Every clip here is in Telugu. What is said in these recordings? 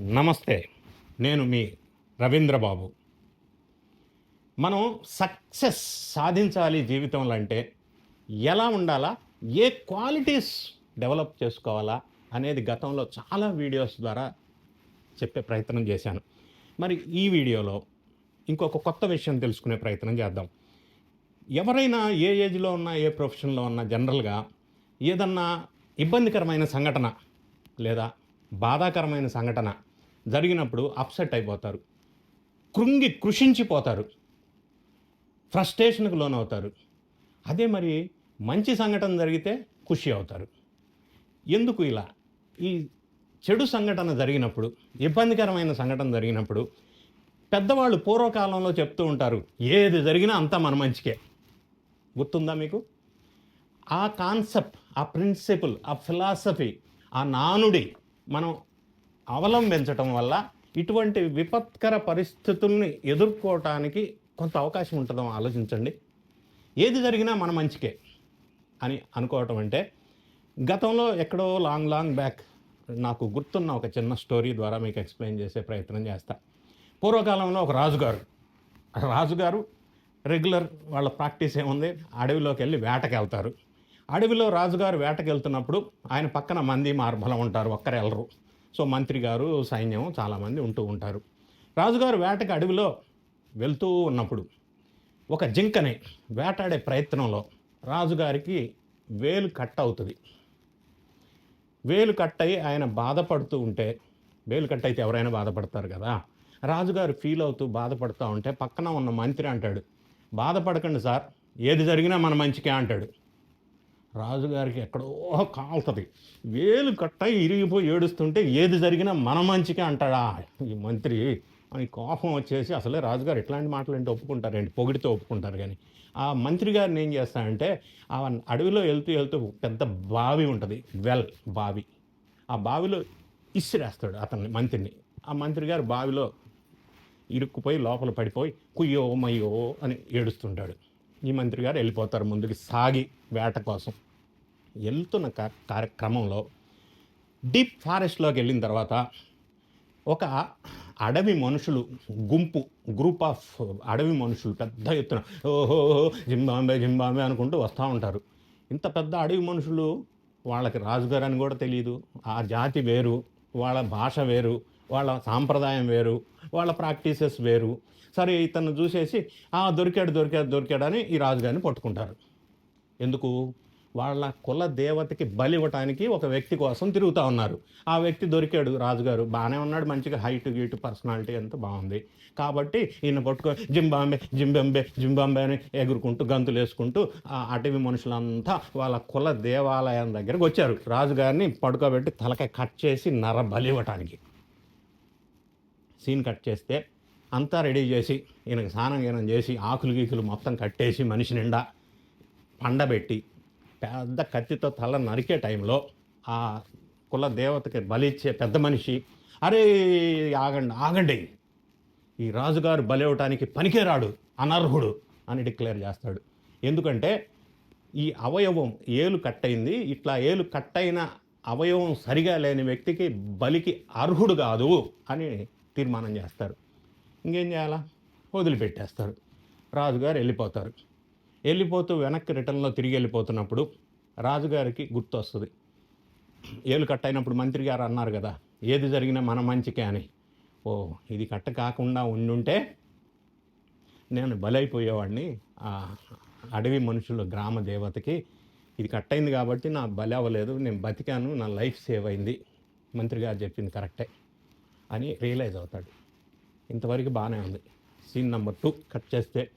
నమస్తే నేను మీ రవీంద్రబాబు. మనం సక్సెస్ సాధించాలి జీవితంలో అంటే ఎలా ఉండాలా ఏ క్వాలిటీస్ డెవలప్ చేసుకోవాలా అనేది గతంలో చాలా వీడియోస్ ద్వారా చెప్పే ప్రయత్నం చేశాను. మరి ఈ వీడియోలో ఇంకొక కొత్త విషయం తెలుసుకునే ప్రయత్నం చేద్దాం. ఎవరైనా ఏ ఏజ్లో ఉన్నా ఏ ప్రొఫెషన్లో ఉన్నా జనరల్గా ఏదన్నా ఇబ్బందికరమైన సంఘటన లేదా బాధాకరమైన సంఘటన జరిగినప్పుడు అప్సెట్ అయిపోతారు. కృంగి కృషించిపోతారు. ఫ్రస్ట్రేషన్కు లోనవుతారు. అదే మరి మంచి సంఘటన జరిగితే ఖుషి అవుతారు. ఎందుకు ఇలా? ఈ చెడు సంఘటన జరిగినప్పుడు ఇబ్బందికరమైన సంఘటన జరిగినప్పుడు పెద్దవాళ్ళు పూర్వకాలంలో చెప్తూ ఉంటారు ఏది జరిగినా అంతా మన మంచికే. గుర్తుందా మీకు? ఆ కాన్సెప్ట్ ఆ ప్రిన్సిపల్ ఆ ఫిలాసఫీ ఆ నానుడి మనం అవలంబించటం వల్ల ఇటువంటి విపత్కర పరిస్థితుల్ని ఎదుర్కోవటానికి కొంత అవకాశం ఉంటుందో ఆలోచించండి. ఏది జరిగినా మన మంచికే అని అనుకోవటం అంటే గతంలో ఎక్కడో లాంగ్ లాంగ్ బ్యాక్ నాకు గుర్తున్న ఒక చిన్న స్టోరీ ద్వారా మీకు ఎక్స్ప్లెయిన్ చేసే ప్రయత్నం చేస్తా. పూర్వకాలంలో ఒక రాజుగారు రాజుగారు రెగ్యులర్ వాళ్ళ ప్రాక్టీస్ ఏముంది? అడవిలోకి వెళ్ళి వేటకి వెళ్తారు అడవిలో రాజుగారు వేటకి వెళ్తున్నప్పుడు ఆయన పక్కన మంది మార్బలం ఉంటారు ఒక్కరు వెళ్ళరు సో మంత్రి గారు సైన్యం చాలామంది ఉంటూ ఉంటారు. రాజుగారు వేటకి అడవిలో వెళ్తూ ఉన్నప్పుడు ఒక జింకని వేటాడే ప్రయత్నంలో రాజుగారికి వేలు కట్ అవుతుంది. వేలు కట్ అయి ఆయన బాధపడుతూ ఉంటే వేలు కట్ అయితే ఎవరైనా బాధపడతారు కదా? రాజుగారు ఫీల్ అవుతూ బాధపడుతూ ఉంటే పక్కన ఉన్న మంత్రి అంటాడు బాధపడకండి సార్ ఏది జరిగినా మన మంచికే అంటాడు. రాజుగారికి ఎక్కడో కాలుతుంది. వేలు కట్టయి ఇరిగిపోయి ఏడుస్తుంటే ఏది జరిగినా మన మంచికే అంటాడా? ఈ మంత్రి అని కోపం వచ్చేసి అసలే రాజుగారు ఇట్లాంటి మాటలు ఏంటి? ఒప్పుకుంటారండి పొగిడితే ఒప్పుకుంటారు కానీ. ఆ మంత్రి గారిని ఏం చేస్తాడంటే ఆ అడవిలో వెళ్తూ వెళ్తూ పెద్ద బావి ఉంటుంది. వెల్ బావి. ఆ బావిలో ఇసిరేస్తాడు అతన్ని మంత్రిని. ఆ మంత్రి గారు బావిలో ఇరుక్కుపోయి లోపల పడిపోయి కుయ్యో మయ్యో అని ఏడుస్తుంటాడు. ఈ మంత్రి గారు వెళ్ళిపోతారు ముందుకు సాగి వేట కోసం. వెళ్తున్న కార్యక్రమంలో డీప్ ఫారెస్ట్లోకి వెళ్ళిన తర్వాత ఒక అడవి మనుషులు గుంపు గ్రూప్ ఆఫ్ అడవి మనుషులు పెద్ద ఎత్తున ఓహో జింబాంబే జింబాంబే అనుకుంటూ వస్తూ ఉంటారు. ఇంత పెద్ద అడవి మనుషులు వాళ్ళకి రాజుగారు అని కూడా తెలియదు ఆ జాతి వేరు వాళ్ళ భాష వేరు వాళ్ళ సాంప్రదాయం వేరు వాళ్ళ ప్రాక్టీసెస్ వేరు. సరే ఇతను చూసేసి ఆ దొరికాడు దొరికాడు దొరికాడని ఈ రాజుగారిని పట్టుకుంటారు. ఎందుకు? వాళ్ళ కుల దేవతకి బలి ఇవ్వటానికి ఒక వ్యక్తి కోసం తిరుగుతూ ఉన్నారు. ఆ వ్యక్తి దొరికాడు రాజుగారు. బాగానే ఉన్నాడు మంచిగా హైట్ గీటు పర్సనాలిటీ అంతా బాగుంది. కాబట్టి ఈయన పట్టుకో జింబాంబే జింబాంబే జింబాంబే అని ఎగురుకుంటూ గంతులు వేసుకుంటూ ఆ అటవీ మనుషులంతా వాళ్ళ కుల దేవాలయం దగ్గరకు వచ్చారు. రాజుగారిని పడుకోబెట్టి తలకాయ కట్ చేసి నర బలి ఇవ్వటానికి. సీన్ కట్ చేస్తే అంతా రెడీ చేసి ఈయనకి స్నానం గీనం చేసి ఆకులు గీకులు మొత్తం కట్టేసి మనిషి నిండా పండబెట్టి పెద్ద కత్తితో తల నరికే టైంలో ఆ కుల దేవతకి బలిచ్చే పెద్ద మనిషి అరే ఆగండి ఆగండి. ఈ రాజుగారు బలి పనికిరాడు అనర్హుడు అని డిక్లేర్ చేస్తాడు. ఎందుకంటే ఈ అవయవం ఏలు కట్టయింది. ఇట్లా ఏలు కట్టయిన అవయవం సరిగా లేని వ్యక్తికి బలికి అర్హుడు కాదు అని తీర్మానం చేస్తారు. ఇంకేం చేయాలా? వదిలిపెట్టేస్తారు. రాజుగారు వెళ్ళిపోతారు. వెళ్ళిపోతూ వెనక్కి రిటర్న్లో తిరిగి వెళ్ళిపోతున్నప్పుడు రాజుగారికి గుర్తు వస్తుంది ఏలు కట్ అయినప్పుడు మంత్రి గారు అన్నారు కదా ఏది జరిగినా మన మంచికే అని. ఓ ఇది కట్ట కాకుండా ఉండుంటే నేను బలైపోయేవాడిని. ఆ అడవి మనుషుల గ్రామ దేవతకి ఇది కట్ అయింది కాబట్టి నా బలి అవ్వలేదు నేను బతికాను నా లైఫ్ సేవ్ అయింది. మంత్రి గారు చెప్పింది కరెక్టే. అని రియలైజ్ అవుతాడు. ఇంతవరకు బాగానే ఉంది. సీన్ నెంబర్ టూ కట్ చేస్తే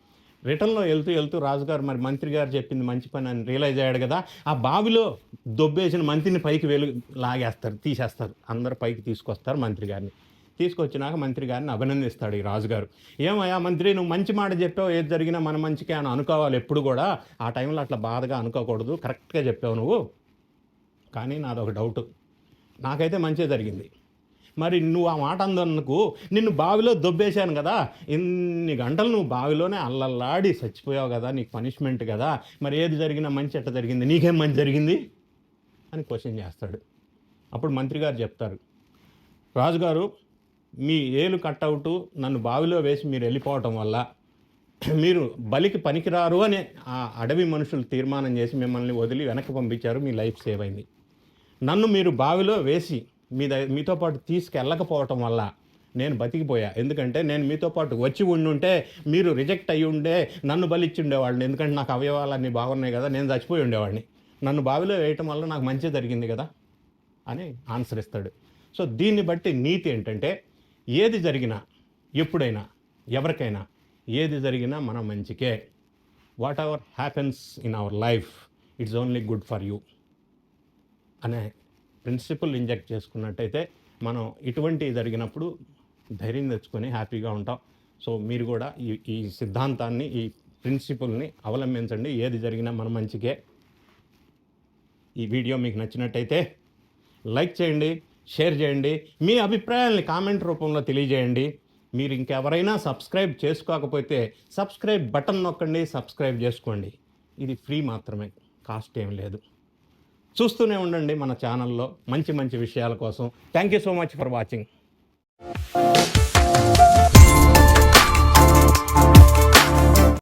రిటర్న్లో వెళ్తూ వెళ్తూ రాజుగారు మరి మంత్రి గారు చెప్పింది మంచి పని అని రియలైజ్ అయ్యాడు కదా ఆ బావిలో దొబ్బేసిన మంత్రిని పైకి వెలు లాగేస్తారు తీసేస్తారు. అందరు పైకి తీసుకొస్తారు మంత్రి గారిని. తీసుకొచ్చినాక మంత్రి గారిని అభినందిస్తాడు ఈ రాజుగారు. ఏమయ్యా మంత్రి నువ్వు మంచి మాట చెప్పావు ఏది జరిగినా మన మంచికే అని అనుకోవాలి ఎప్పుడు కూడా. ఆ టైంలో అట్లా బాధగా అనుకోకూడదు కరెక్ట్గా చెప్పావు నువ్వు. కానీ నాదొక డౌట్ నాకైతే మంచిగా జరిగింది. మరి నువ్వు ఆ మాట అందనుకు నిన్ను బావిలో దొబ్బేశాను కదా. ఇన్ని గంటలు నువ్వు బావిలోనే అల్లల్లాడి చచ్చిపోయావు కదా నీకు పనిష్మెంట్ కదా. మరి ఏది జరిగినా మంచి ఎట్ట జరిగింది? నీకేం మంచి జరిగింది? అని క్వశ్చన్ చేస్తాడు. అప్పుడు మంత్రి గారు చెప్తారు. రాజుగారు మీ ఏలు కట్అవుట్ నన్ను బావిలో వేసి మీరు వెళ్ళిపోవటం వల్ల మీరు బలికి పనికిరారు అని ఆ అడవి మనుషులు తీర్మానం చేసి మిమ్మల్ని వదిలి వెనక్కి పంపించారు. మీ లైఫ్ సేవ్ అయింది. నన్ను మీరు బావిలో వేసి మీ మీతో పాటు తీసుకెళ్ళకపోవటం వల్ల నేను బతికిపోయా. ఎందుకంటే నేను మీతో పాటు వచ్చి ఉండుంటే మీరు రిజెక్ట్ అయ్యి ఉండే నన్ను బలిచ్చి ఉండేవాడిని ఎందుకంటే నాకు అవయవాలన్నీ బాగున్నాయి కదా నేను చచ్చిపోయి ఉండేవాడిని. నన్ను బావిలో వేయటం వల్ల నాకు మంచి జరిగింది కదా అని ఆన్సర్ ఇస్తాడు. సో దీన్ని బట్టి నీతి ఏంటంటే ఏది జరిగినా ఎప్పుడైనా ఎవరికైనా ఏది జరిగినా మన మంచికే. Whatever happens in our life it's only good for you అనే ప్రిన్సిపల్ ఇంజెక్ట్ చేసుకున్నట్టయితే మనం ఇటువంటి జరిగినప్పుడు ధైర్యం తెచ్చుకొని హ్యాపీగా ఉంటాం. సో మీరు కూడా ఈ ఈ సిద్ధాంతాన్ని ఈ ప్రిన్సిపల్ని అవలంబించండి. ఏది జరిగినా మన మంచికే. ఈ వీడియో మీకు నచ్చినట్టయితే లైక్ చేయండి షేర్ చేయండి మీ అభిప్రాయాల్ని కామెంట్ రూపంలో తెలియజేయండి. మీరు ఇంకెవరైనా సబ్స్క్రైబ్ చేసుకోకపోతే సబ్స్క్రైబ్ బటన్ నొక్కండి సబ్స్క్రైబ్ చేసుకోండి. ఇది ఫ్రీ మాత్రమే కాస్ట్ ఏం లేదు. చూస్తూనే ఉండండి మన ఛానల్లో మంచి మంచి విషయాల కోసం. Thank you so much for watching